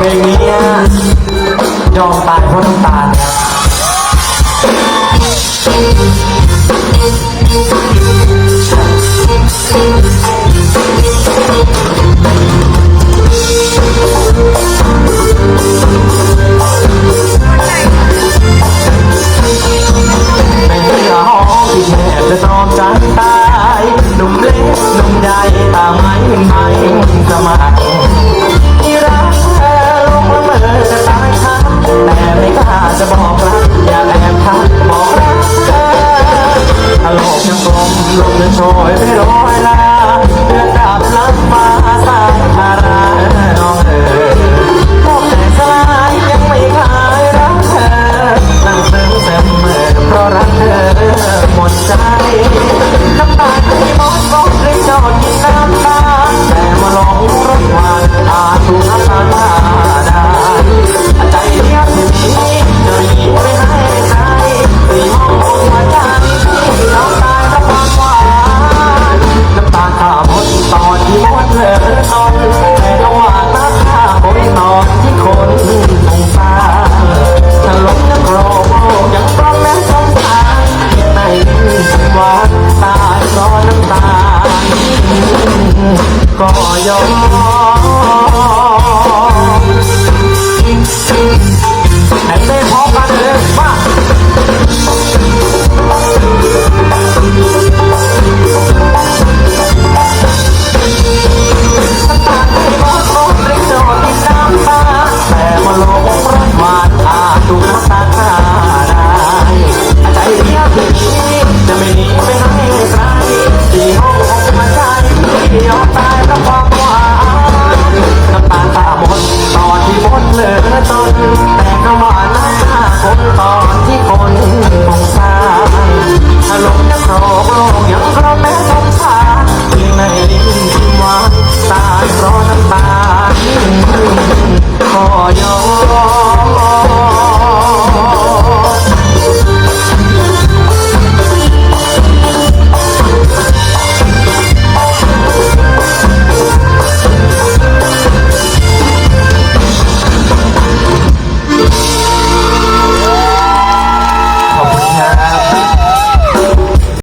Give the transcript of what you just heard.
เพลงนี้ยอมตายเพราะน้ำตาลครับ อยไปลอให้ยลา